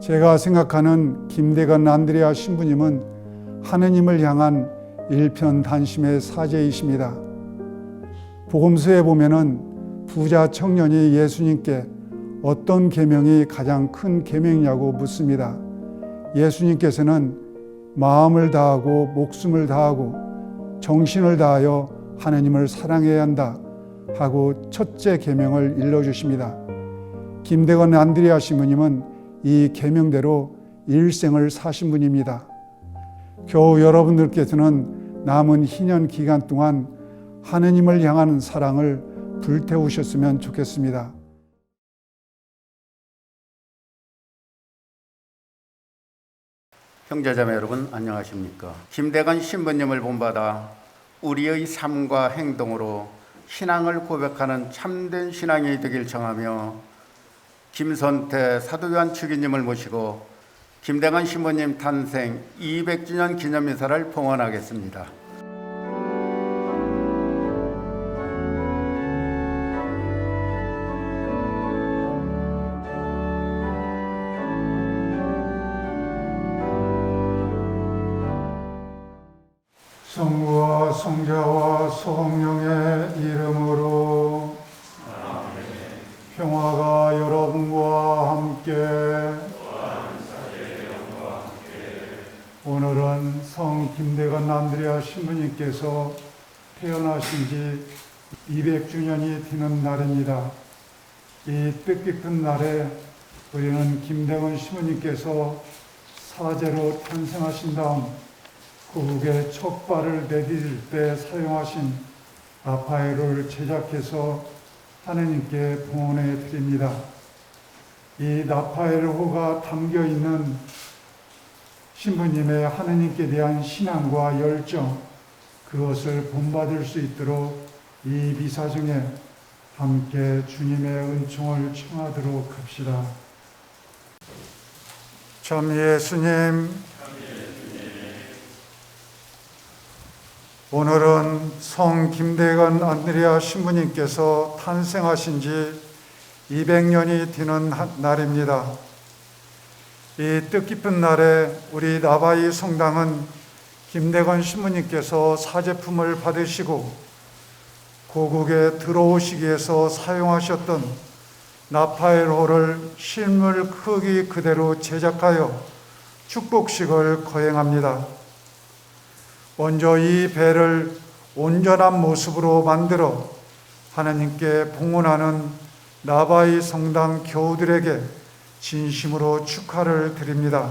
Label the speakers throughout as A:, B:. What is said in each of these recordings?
A: 제가 생각하는 김대건 안드레아 신부님은 하느님을 향한 일편단심의 사제이십니다. 복음서에 보면은 부자 청년이 예수님께 어떤 계명이 가장 큰 계명이냐고 묻습니다. 예수님께서는 마음을 다하고 목숨을 다하고 정신을 다하여 하느님을 사랑해야 한다 하고 첫째 계명을 일러 주십니다. 김대건 안드레아 신부님은 이 계명대로 일생을 사신 분입니다. 겨우 여러분들께서는 남은 희년 기간 동안 하느님을 향한 사랑을 불태우셨으면 좋겠습니다.
B: 형제자매 여러분 안녕하십니까? 김대건 신부님을 본받아 우리의 삶과 행동으로 신앙을 고백하는 참된 신앙이 되길 청하며 김선태 사도교환 추기님을 모시고 김대건 신부님 탄생 200주년 기념미사를 봉헌하겠습니다.
A: 성부와 성자와 성령의 이름으로 여러분과 함께 오늘은 성 김대건 안드레아 신부님께서 태어나신 지 200주년이 되는 날입니다. 이 뜻깊은 날에 우리는 김대건 신부님께서 사제로 탄생하신 다음 고국의 첫 발을 내디딜 때 사용하신 아파이를 제작해서 하느님께 봉헌해 드립니다. 이 나파엘호가 담겨 있는 신부님의 하느님께 대한 신앙과 열정, 그것을 본받을 수 있도록 이 미사 중에 함께 주님의 은총을 청하도록 합시다. 참 예수님, 오늘은 성 김대건 안드레아 신부님께서 탄생하신 지 200년이 되는 날입니다. 이 뜻깊은 날에 우리 나바이 성당은 김대건 신부님께서 사제품을 받으시고 고국에 들어오시기 위해서 사용하셨던 나파엘호를 실물 크기 그대로 제작하여 축복식을 거행합니다. 먼저 이 배를 온전한 모습으로 만들어 하나님께 봉헌하는 나바이 성당 교우들에게 진심으로 축하를 드립니다.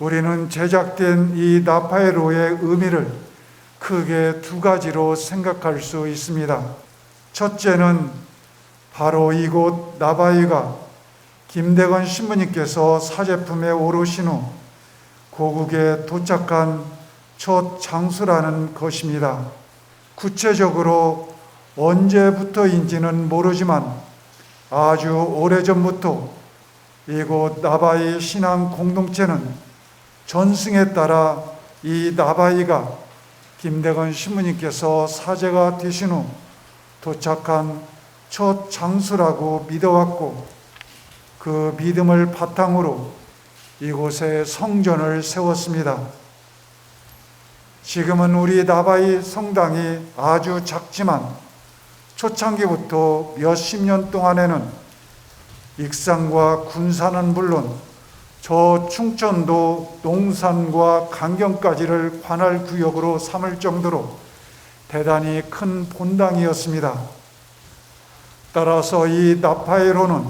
A: 우리는 제작된 이 나파에로의 의미를 크게 두 가지로 생각할 수 있습니다. 첫째는 바로 이곳 나바이가 김대건 신부님께서 사제품에 오르신 후 고국에 도착한 첫 장수라는 것입니다. 구체적으로 언제부터인지는 모르지만 아주 오래전부터 이곳 나바이 신앙 공동체는 전승에 따라 이 나바이가 김대건 신부님께서 사제가 되신 후 도착한 첫 장수라고 믿어왔고 그 믿음을 바탕으로 이곳에 성전을 세웠습니다. 지금은 우리 나바이 성당이 아주 작지만 초창기부터 몇십 년 동안에는 익산과 군산은 물론 저 충청도 농산과 강경까지를 관할 구역으로 삼을 정도로 대단히 큰 본당이었습니다. 따라서 이 나파에로는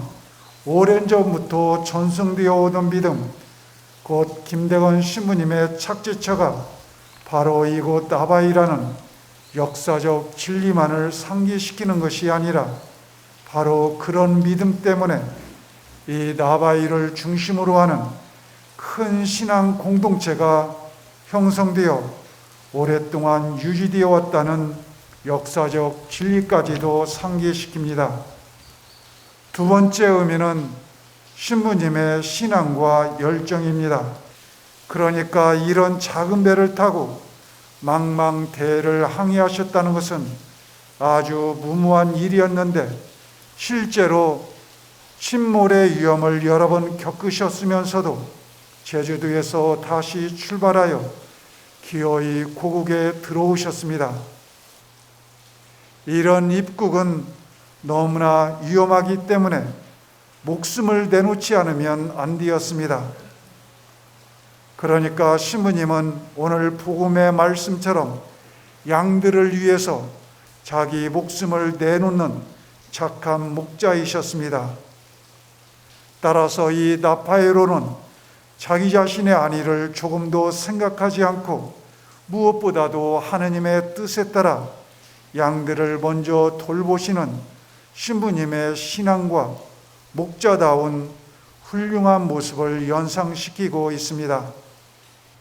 A: 오랜 전부터 전승되어 오던 믿음, 곧 김대건 신부님의 착지처가 바로 이곳 나바이라는 역사적 진리만을 상기시키는 것이 아니라 바로 그런 믿음 때문에 이 나바이를 중심으로 하는 큰 신앙 공동체가 형성되어 오랫동안 유지되어 왔다는 역사적 진리까지도 상기시킵니다. 두 번째 의미는 신부님의 신앙과 열정입니다. 그러니까 이런 작은 배를 타고 망망대해를 항해하셨다는 것은 아주 무모한 일이었는데 실제로 침몰의 위험을 여러 번 겪으셨으면서도 제주도에서 다시 출발하여 기어이 고국에 들어오셨습니다. 이런 입국은 너무나 위험하기 때문에 목숨을 내놓지 않으면 안 되었습니다. 그러니까 신부님은 오늘 복음의 말씀처럼 양들을 위해서 자기 목숨을 내놓는 착한 목자이셨습니다. 따라서 이 나파에로는 자기 자신의 안위를 조금도 생각하지 않고 무엇보다도 하느님의 뜻에 따라 양들을 먼저 돌보시는 신부님의 신앙과 목자다운 훌륭한 모습을 연상시키고 있습니다.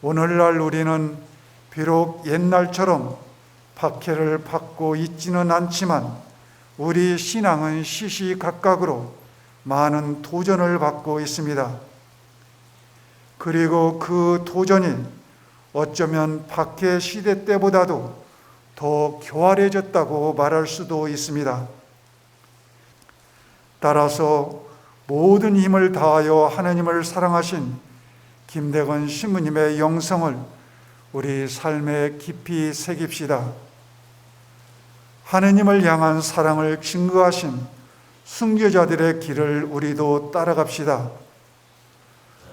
A: 오늘날 우리는 비록 옛날처럼 박해를 받고 있지는 않지만 우리 신앙은 시시각각으로 많은 도전을 받고 있습니다. 그리고 그 도전이 어쩌면 박해 시대 때보다도 더 교활해졌다고 말할 수도 있습니다. 따라서 모든 힘을 다하여 하나님을 사랑하신 김대건 신부님의 영성을 우리 삶에 깊이 새깁시다. 하느님을 향한 사랑을 증거하신 순교자들의 길을 우리도 따라갑시다.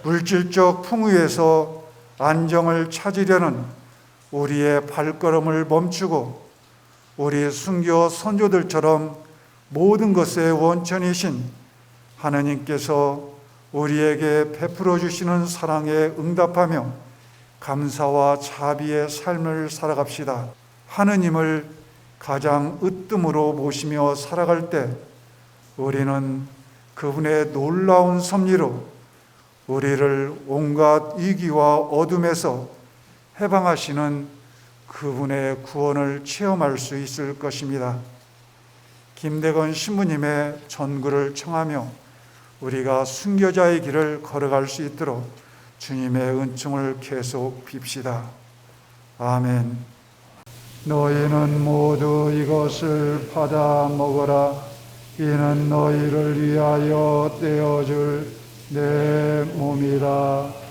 A: 물질적 풍요에서 안정을 찾으려는 우리의 발걸음을 멈추고 우리 순교 선조들처럼 모든 것의 원천이신 하나님께서 우리에게 베풀어 주시는 사랑에 응답하며 감사와 자비의 삶을 살아갑시다. 하느님을 가장 으뜸으로 모시며 살아갈 때 우리는 그분의 놀라운 섭리로 우리를 온갖 위기와 어둠에서 해방하시는 그분의 구원을 체험할 수 있을 것입니다. 김대건 신부님의 전구를 청하며 우리가 순교자의 길을 걸어갈 수 있도록 주님의 은총을 계속 빕시다. 아멘. 너희는 모두 이것을 받아 먹어라. 이는 너희를 위하여 떼어줄 내 몸이라.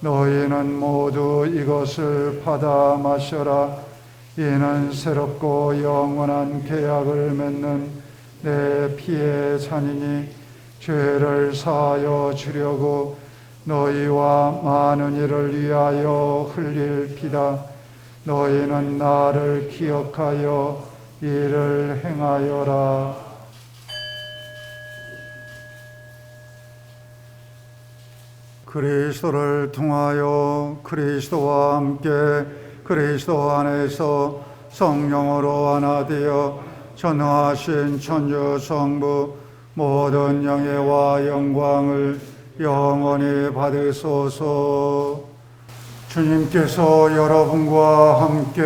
A: 너희는 모두 이것을 받아 마셔라. 이는 새롭고 영원한 계약을 맺는 내 피의 잔이니 죄를 사하여 주려고 너희와 많은 이를 위하여 흘릴 피다. 너희는 나를 기억하여 이를 행하여라. 그리스도를 통하여 그리스도와 함께 그리스도 안에서 성령으로 하나 되어 전하신 천주 성부 모든 영예와 영광을 영원히 받으소서. 주님께서 여러분과 함께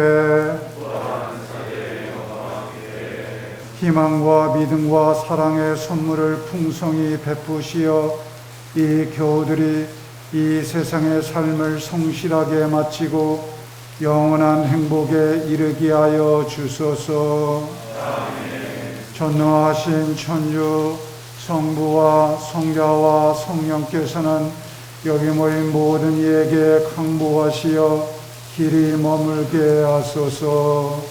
A: 희망과 믿음과 사랑의 선물을 풍성히 베푸시어 이 교우들이 이 세상의 삶을 성실하게 마치고 영원한 행복에 이르게 하여 주소서. 전능하신 천주 성부와 성자와 성령께서는 여기 모인 모든 이에게 강보하시어 길이 머물게 하소서.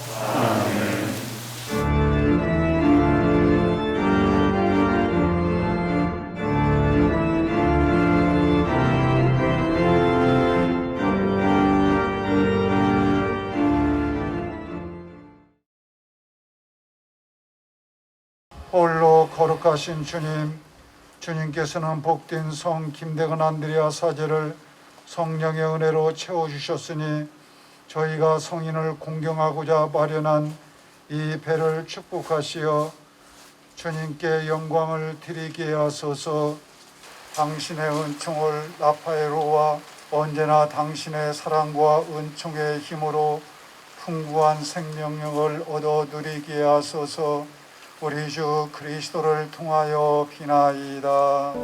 A: 홀로 거룩하신 주님, 주님께서는 복된 성 김대건 안드레아 사제를 성령의 은혜로 채워주셨으니 저희가 성인을 공경하고자 마련한 이 배를 축복하시어 주님께 영광을 드리게 하소서. 당신의 은총을 라파에로와 언제나 당신의 사랑과 은총의 힘으로 풍부한 생명력을 얻어 누리게 하소서 우리 주 그리스도를 통하여 비나이다.